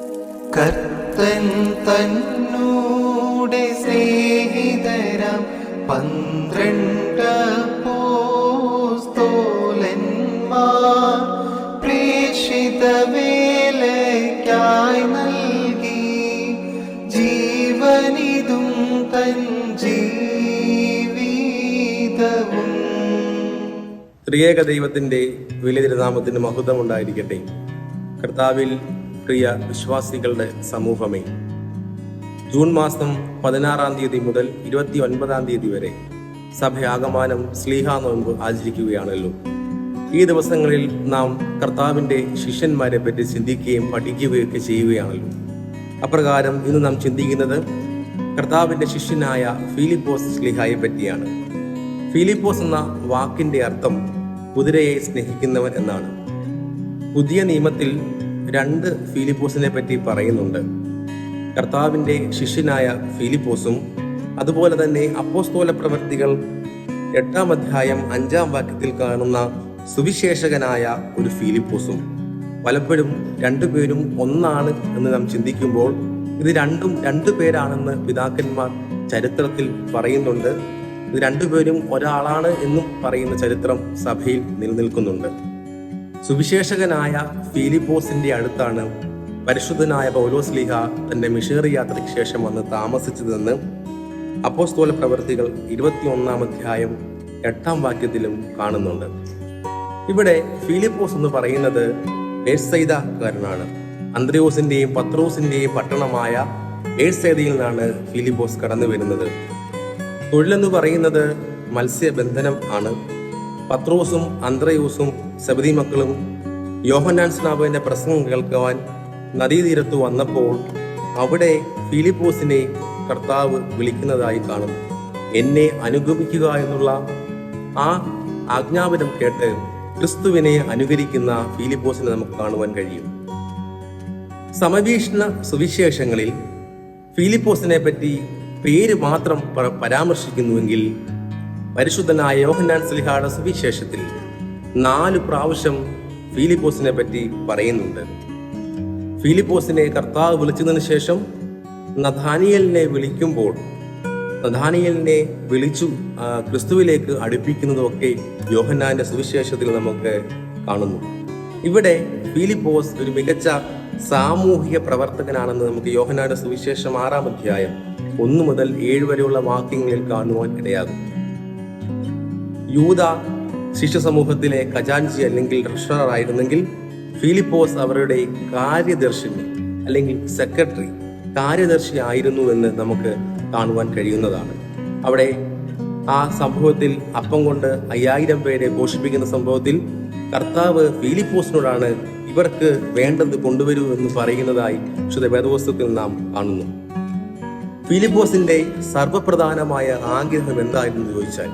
കർത്തൻ തന്നൂടെ സ്നേഹിതരാം. പന്ത്രണ്ട് പോസ്തോലന്മാർ പ്രേക്ഷിത വേലയ്ക്കായി നൽകി. ജീവനിതും തൻ ജീവിതവും. ത്രിയേക ദൈവത്തിന്റെ വിലതിരുനാമത്തിന് മഹത്വം ഉണ്ടായിരിക്കട്ടെ കർത്താവിൽ പ്രിയ വിശ്വാസികളുടെ സമൂഹമേ ജൂൺ മാസം പതിനാറാം തീയതി മുതൽ ഇരുപത്തി ഒൻപതാം തീയതി വരെ സഭയാകമാനം സ്ലീഹ നോമ്പ് ആചരിക്കുകയാണല്ലോ. ഈ ദിവസങ്ങളിൽ നാം കർത്താവിന്റെ ശിഷ്യന്മാരെ പറ്റി ചിന്തിക്കുകയും പഠിക്കുകയൊക്കെ ചെയ്യുകയാണല്ലോ. അപ്രകാരം ഇന്ന് നാം ചിന്തിക്കുന്നത് കർത്താവിന്റെ ശിഷ്യനായ ഫിലിപ്പോസ് സ്ലിഹായെ പറ്റിയാണ്. ഫിലിപ്പോസ് എന്ന വാക്കിന്റെ അർത്ഥം കുതിരയെ സ്നേഹിക്കുന്നവൻ എന്നാണ്. പുതിയ നിയമത്തിൽ രണ്ട് ഫിലിപ്പോസിനെ പറ്റി പറയുന്നുണ്ട്. കർത്താവിന്റെ ശിഷ്യനായ ഫിലിപ്പോസും അതുപോലെ തന്നെ അപ്പോസ്തോല പ്രവർത്തികൾ എട്ടാം അധ്യായം അഞ്ചാം വാക്യത്തിൽ കാണുന്ന സുവിശേഷകനായ ഒരു ഫിലിപ്പോസും. പലപ്പോഴും രണ്ടുപേരും ഒന്നാണ് എന്ന് നാം ചിന്തിക്കുമ്പോൾ ഇത് രണ്ടും രണ്ടു പേരാണെന്ന് പിതാക്കന്മാർ ചരിത്രത്തിൽ പറയുന്നുണ്ട്. ഇത് രണ്ടുപേരും ഒരാളാണ് എന്നും പറയുന്ന ചരിത്രം സഭയിൽ നിലനിൽക്കുന്നുണ്ട്. സുവിശേഷകനായ ഫിലിപ്പോസിന്റെ അടുത്താണ് പരിശുദ്ധനായ പൗലോസ് ലീഹ തന്റെ മിഷേറി യാത്രയ്ക്ക് ശേഷം വന്ന് താമസിച്ചതെന്ന് അപ്പോസ്തോല പ്രവൃത്തികൾ ഇരുപത്തിയൊന്നാം അധ്യായം എട്ടാം വാക്യത്തിലും കാണുന്നുണ്ട്. ഇവിടെ ഫിലിപ്പോസ് എന്ന് പറയുന്നത് ബേഴ്സൈദക്കാരനാണ് അന്ത്രയോസിന്റെയും പത്രോസിന്റെയും പട്ടണമായ ബേഴ്സൈദയിൽ നിന്നാണ് ഫിലിപ്പോസ് കടന്നു വരുന്നത് തൊഴിലെന്ന് പറയുന്നത് മത്സ്യബന്ധനം ആണ്. പത്രോസും അന്ത്രയൂസും സബദി മക്കളും യോഹന്നാൻ സ്നാപകന്റെ പ്രസംഗം കേൾക്കുവാൻ നദീതീരത്ത് വന്നപ്പോൾ അവിടെ ഫിലിപ്പോസിനെ കർത്താവ് വിളിക്കുന്നതായി കാണും എന്നെ അനുഗമിക്കുക എന്നുള്ള ആ ആജ്ഞാപനം കേട്ട് ക്രിസ്തുവിനെ അനുകരിക്കുന്ന ഫിലിപ്പോസിനെ നമുക്ക് കാണുവാൻ കഴിയും. സമവീക്ഷണ സുവിശേഷങ്ങളിൽ ഫിലിപ്പോസിനെ പറ്റി പേര് മാത്രം പരാമർശിക്കുന്നുവെങ്കിൽ പരിശുദ്ധനായ യോഹന്നാൻ സ്ലിഹാട സുവിശേഷത്തിൽ നാല് പ്രാവശ്യം ഫിലിപ്പോസിനെ പറ്റി പറയുന്നുണ്ട്. ഫിലിപ്പോസിനെ കർത്താവ് വിളിച്ചതിന് ശേഷം നഥാനിയലിനെ വിളിക്കുമ്പോൾ നഥാനിയലിനെ വിളിച്ചു ക്രിസ്തുവിലേക്ക് അടുപ്പിക്കുന്നതൊക്കെ യോഹന്നാന്റെ സുവിശേഷത്തിൽ നമുക്ക് കാണുന്നു ഇവിടെ ഫിലിപ്പോസ് ഒരു മികച്ച സാമൂഹിക പ്രവർത്തകനാണെന്ന് നമുക്ക് യോഹനാന്റെ സുവിശേഷം ആറാം അധ്യായം ഒന്ന് മുതൽ ഏഴ് വരെയുള്ള വാക്യങ്ങളിൽ കാണുവാൻ ഇടയാകും. യൂത ശിഷ്യ സമൂഹത്തിലെ ഖജാൻജി അല്ലെങ്കിൽ ട്രഷറർ ആയിരുന്നെങ്കിൽ ഫിലിപ്പോസ് അവരുടെ കാര്യദർശിനി അല്ലെങ്കിൽ സെക്രട്ടറി കാര്യദർശി ആയിരുന്നു എന്ന് നമുക്ക് കാണുവാൻ കഴിയുന്നതാണ്. അവിടെ ആ സംഭവത്തിൽ അപ്പം കൊണ്ട് അയ്യായിരം പേരെ പോഷിപ്പിക്കുന്ന സംഭവത്തിൽ കർത്താവ് ഫിലിപ്പോസിനോടാണ് ഇവർക്ക് വേണ്ടത് കൊണ്ടുവരൂ എന്ന് പറയുന്നതായി വിശുദ്ധ വേദവസ്തുത്തിൽ നാം കാണുന്നു. ഫിലിപ്പോസിന്റെ സർവപ്രധാനമായ ആഗ്രഹം എന്തായിരുന്നു ചോദിച്ചാൽ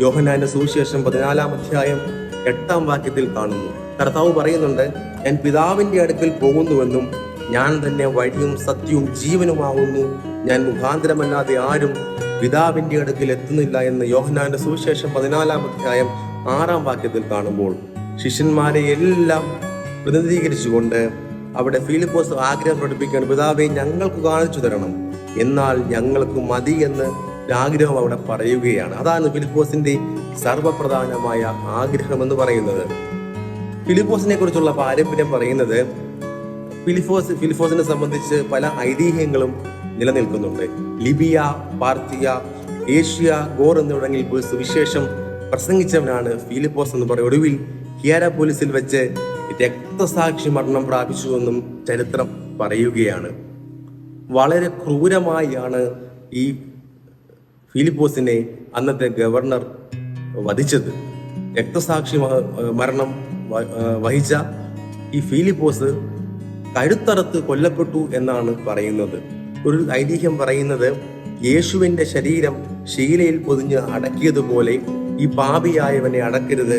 യോഹന്നാന്റെ സുവിശേഷം പതിനാലാം അധ്യായം എട്ടാം വാക്യത്തിൽ കാണുന്നു. കർത്താവ് പറയുന്നുണ്ട് ഞാൻ പിതാവിന്റെ അടുക്കൽ പോകുന്നുവെന്നും ഞാൻ തന്നെ വഴിയും സത്യവും ജീവനുമാകുന്നു ഞാൻ മുഖാന്തരമല്ലാതെ ആരും പിതാവിന്റെ അടുക്കൽ എത്തുന്നില്ല എന്ന് യോഹനാന്റെ സുവിശേഷം പതിനാലാം അധ്യായം ആറാം വാക്യത്തിൽ കാണുമ്പോൾ ശിഷ്യന്മാരെ എല്ലാം പ്രതിനിധീകരിച്ചുകൊണ്ട് അവിടെ ഫിലിപ്പോസ് ആഗ്രഹം പ്രകടിപ്പിക്കുകയാണ് പിതാവെ ഞങ്ങൾക്ക് കാണിച്ചു തരണം. എന്നാൽ ഞങ്ങൾക്ക് മതി എന്ന് ആഗ്രഹം അവിടെ പറയുകയാണ്. അതാണ് ഫിലിപ്പോസിന്റെ സർവപ്രധാനമായ ആഗ്രഹം എന്ന് പറയുന്നത്. ഫിലിപ്പോസിനെ കുറിച്ചുള്ള പാരമ്പര്യം പറയുന്നത് ഫിലിഫോസ് ഫിലിഫോസിനെ സംബന്ധിച്ച് പല ഐതിഹ്യങ്ങളും നിലനിൽക്കുന്നുണ്ട്. ലിബിയ പാർത്തിയ ഏഷ്യ ഗോർ എന്നിവിടങ്ങളിൽ സുവിശേഷം പ്രസംഗിച്ചവനാണ് ഫിലിപ്പോസ് എന്ന് പറയും. ഒടുവിൽ ഹിയാരാപോലിസിൽ വെച്ച് രക്തസാക്ഷി മരണം പ്രാപിച്ചുവെന്നും ചരിത്രം പറയുകയാണ്. വളരെ ക്രൂരമായാണ് ഈ ഫിലിപ്പോസിനെ അന്നത്തെ ഗവർണർ വധിച്ചത്. രക്തസാക്ഷി മരണം വഹിച്ച ഈ ഫിലിപ്പോസ് കഴുത്തറത്ത് കൊല്ലപ്പെട്ടു എന്നാണ് പറയുന്നത്. ഒരു ഐതിഹ്യം പറയുന്നത് യേശുവിന്റെ ശരീരം ശീലയിൽ പൊതിഞ്ഞ് അടക്കിയതുപോലെ ഈ പാപിയായവനെ അടക്കരുത്.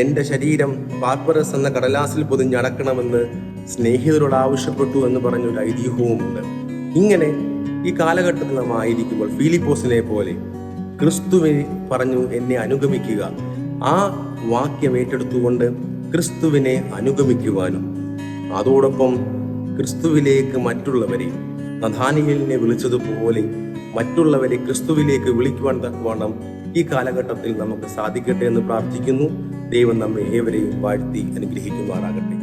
എന്റെ ശരീരം പാർപ്പറസ് എന്ന കടലാസിൽ പൊതിഞ്ഞ് അടക്കണമെന്ന് സ്നേഹിതരോട് ആവശ്യപ്പെട്ടു എന്ന് പറഞ്ഞൊരു ഐതിഹ്യവുമുണ്ട്. ഇങ്ങനെ ഈ കാലഘട്ടത്തിൽ നാം ആയിരിക്കുമ്പോൾ ഫിലിപ്പോസിനെ പോലെ ക്രിസ്തുവിനെ പറഞ്ഞു എന്നെ അനുഗമിക്കുക. ആ വാക്യം ഏറ്റെടുത്തുകൊണ്ട് ക്രിസ്തുവിനെ അനുഗമിക്കുവാനും അതോടൊപ്പം ക്രിസ്തുവിലേക്ക് മറ്റുള്ളവരെ നഥാനിയലിനെ വിളിച്ചതുപോലെ മറ്റുള്ളവരെ ക്രിസ്തുവിലേക്ക് വിളിക്കുവാൻ തക്കവണ്ണം ഈ കാലഘട്ടത്തിൽ നമുക്ക് സാധിക്കട്ടെ എന്ന് പ്രാർത്ഥിക്കുന്നു. ദൈവം നമ്മെ ഏവരെയും വാഴ്ത്തി അനുഗ്രഹിക്കുമാറാകട്ടെ.